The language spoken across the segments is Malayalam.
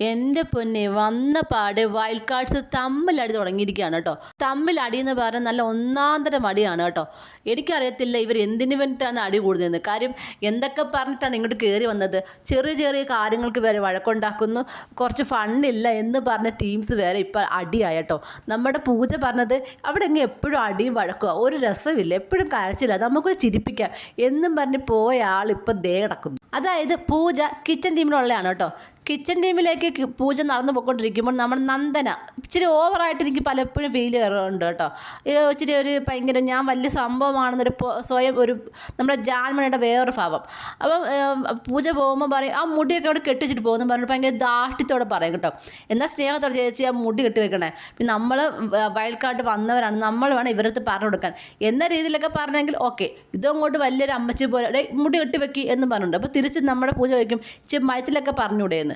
എന്റെ പൊന്നെ വന്ന പാട് വൈൽഡ് കാർഡ്സ് തമ്മിലടി തുടങ്ങിയിരിക്കുകയാണ് കേട്ടോ. തമ്മിലടി എന്ന് പറഞ്ഞാൽ നല്ല ഒന്നാന്തരം അടിയാണ് കേട്ടോ. എനിക്കറിയത്തില്ല ഇവർ എന്തിനു വേണ്ടിയിട്ടാണ് അടി കൂടുന്നതെന്ന്. കാര്യം എന്തൊക്കെ പറഞ്ഞിട്ടാണ് ഇങ്ങോട്ട് കയറി വന്നത്? ചെറിയ ചെറിയ കാര്യങ്ങൾക്ക് വരെ വഴക്കുണ്ടാക്കുന്നു. കുറച്ച് ഫണ്ണില്ല എന്ന് പറഞ്ഞ ടീംസ് വേറെ ഇപ്പോൾ അടിയായ കേട്ടോ. നമ്മുടെ പൂജ പറഞ്ഞത് അവിടെ എങ്ങനെ എപ്പോഴും അടിയും വഴക്കുക ഒരു രസമില്ല എപ്പോഴും കരച്ചില്ല നമുക്ക് ചിരിപ്പിക്കാം എന്നും പറഞ്ഞ് പോയ ആൾ ഇപ്പം ദേ കിടക്കുന്നു. അതായത് പൂജ കിച്ചൺ ടീമിലുള്ളതാണ് കേട്ടോ? കിച്ചൺ ടീമിലേക്ക് പൂജ നടന്നു പോയിക്കൊണ്ടിരിക്കുമ്പോൾ നമ്മുടെ നന്ദന ഇച്ചിരി ഓവറായിട്ട് എനിക്ക് പലപ്പോഴും ഫീൽ ചെയ്യാറുണ്ട് കേട്ടോ. ഇച്ചിരി ഒരു ഭയങ്കര ഞാൻ വലിയ സംഭവമാണെന്നൊരു സ്വയം ഒരു നമ്മുടെ ജാൻമണിയുടെ വേറൊരു ഭാവം. അപ്പം പൂജ പോകുമ്പോൾ പറയും ആ മുടിയൊക്കെ അവിടെ കെട്ടിച്ചിട്ട് പോകുന്നു പറഞ്ഞു ഭയങ്കര ദാഷ്ട്യത്തോടെ പറയും കേട്ടോ. എന്നാൽ സ്നേഹത്തോടെ ചേച്ചി ആ മുടി കെട്ടി വെക്കണേ. പിന്നെ നമ്മൾ വയൽക്കാട്ട് വന്നവരാണ് നമ്മൾ വേണം ഇവരടുത്ത് പറഞ്ഞു കൊടുക്കാൻ. എന്ന രീതിയിലൊക്കെ പറഞ്ഞെങ്കിൽ ഓക്കെ ഇതങ്ങോട്ട് വലിയൊരു അമ്മച്ചി പോലെ മുടി കെട്ടി വെക്കി എന്ന് പറഞ്ഞിട്ടുണ്ട്. അപ്പോൾ തിരിച്ച് നമ്മുടെ പൂജ ചോദിക്കും ഇച്ചിരി മയത്തിലൊക്കെ പറഞ്ഞുകൂടെയെന്ന്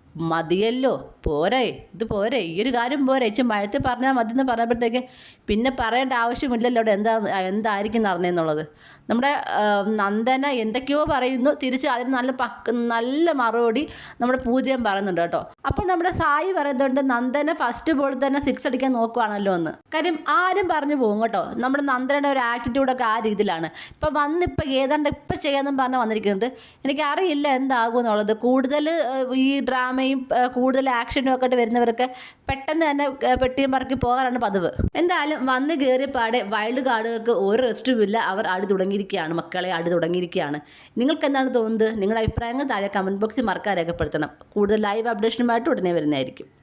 മതിയല്ലോ. പോരെ. ഇത് പോരെ. ഈ ഒരു കാര്യം പോരെ. ഇച്ചിരി മഴത്തിൽ പറഞ്ഞാൽ മതി എന്ന് പറഞ്ഞപ്പോഴത്തേക്ക് പിന്നെ പറയേണ്ട ആവശ്യമില്ലല്ലോ. അവിടെ എന്താ എന്തായിരിക്കും നടന്നതെന്നുള്ളത് നമ്മുടെ നന്ദന എന്തൊക്കെയോ പറയുന്നു. തിരിച്ച് അതിന് നല്ല പക്ക നല്ല മറുപടി നമ്മുടെ പൂജയും പറയുന്നുണ്ട് കേട്ടോ. അപ്പോൾ നമ്മുടെ സായി പറയുന്നുണ്ട് നന്ദന ഫസ്റ്റ് ബോളിൽ തന്നെ സിക്സ് അടിക്കാൻ നോക്കുവാണല്ലോ എന്ന്. കാര്യം ആരും പറഞ്ഞു പോകും കേട്ടോ. നമ്മുടെ നന്ദനയുടെ ഒരു ആറ്റിറ്റ്യൂഡൊക്കെ ആ രീതിയിലാണ്. ഇപ്പം വന്നിപ്പോൾ ഏതാണ്ട് ഇപ്പം ചെയ്യാമെന്നും പറഞ്ഞാൽ വന്നിരിക്കുന്നത്. എനിക്കറിയില്ല എന്താകും എന്നുള്ളത്. കൂടുതൽ ഈ ഡ്രാമയും കൂടുതൽ ആക്ഷനും ഒക്കെ വരുന്നവർക്ക് പെട്ടെന്ന് തന്നെ പെട്ടിയും പറക്കി പോകാറാണ് പതിവ്. എന്തായാലും വന്ന് കയറിയ പാടെ വൈൽഡ് കാർഡുകൾക്ക് ഒരു റെസ്റ്റും ഇല്ല. അവർ അടി തുടങ്ങിയിരിക്കുകയാണ്. മക്കളെ അടി തുടങ്ങിയിരിക്കുകയാണ്. നിങ്ങൾക്ക് എന്താണ് തോന്നുന്നത്? നിങ്ങളുടെ അഭിപ്രായങ്ങൾ താഴെ കമന്റ് ബോക്സിൽ മറക്കാൻ രേഖപ്പെടുത്തണം. കൂടുതൽ ലൈവ് അപ്ഡേഷനുമായിട്ട് ഉടനെ വരുന്നതായിരിക്കും.